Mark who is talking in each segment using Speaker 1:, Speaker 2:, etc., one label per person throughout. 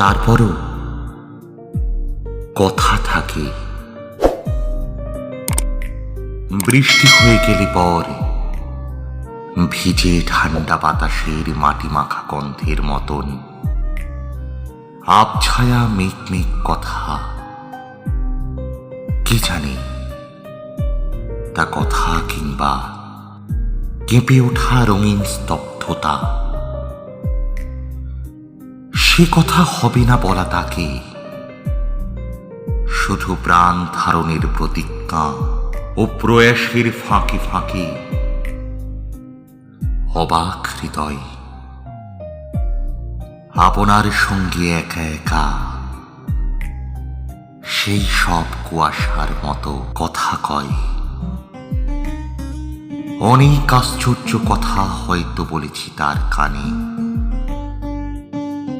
Speaker 1: তারপরও কথা থাকে। বৃষ্টি হয়ে গেলে পর ভিজে ঠান্ডা বাতাসের মাটি মাখা গন্ধের মতন আবছায়া মেঘ মেঘ কথা। কে জানে তা কথা কিংবা কেঁপে ওঠা রঙিন স্তব্ধতা সে কথা হবে না বলা তাকে। শুধু প্রাণ ধারণের প্রতিজ্ঞা ও প্রয়াসের ফাঁকে ফাঁকে। অবাক হৃদয়। আপনার সঙ্গে একা একা। সেই সব কুয়াশার মতো কথা কয়। অনেক আশ্চর্য কথা হয়তো বলেছি তার কানে।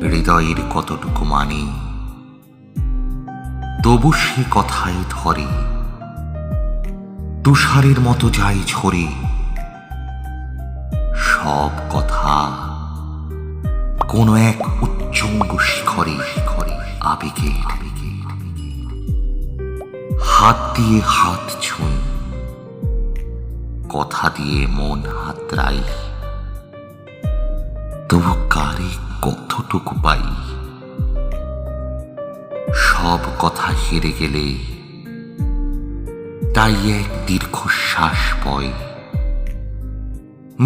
Speaker 1: হৃদয়ের কতটুকু মানে তবু সে কথায় ধরে। তুষারের মতো যায় ঝরে, সব কথা কোনো এক উচ্চঙ্গ শিখরে শিখরে আবেগে আবেগে। হাত দিয়ে হাত ছুঁই, কথা দিয়ে মন হাতড়াই, তবু কারে কতটুকু পাই? সব কথা হেরে গেলে তাই এক দীর্ঘশ্বাস পয়।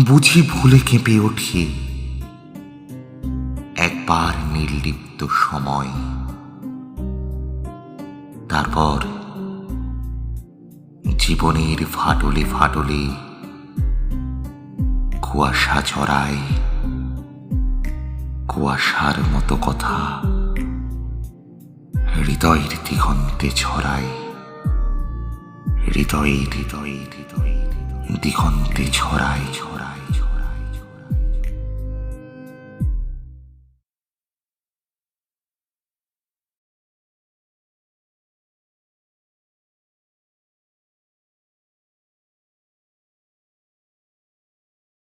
Speaker 1: বুঝি ভুলে কেঁপে ওঠে একবার নির্লিপ্ত সময়। তারপর জীবনের ফাটলে ফাটলে কুয়াশা ছড়ায়। কুয়াশার মতো কথা। হৃদয়ের দিগন্তে ছড়াই। হৃদয়ে হৃদয়ে হৃদয়ে দিগন্তে ছড়াই। ছড়ায়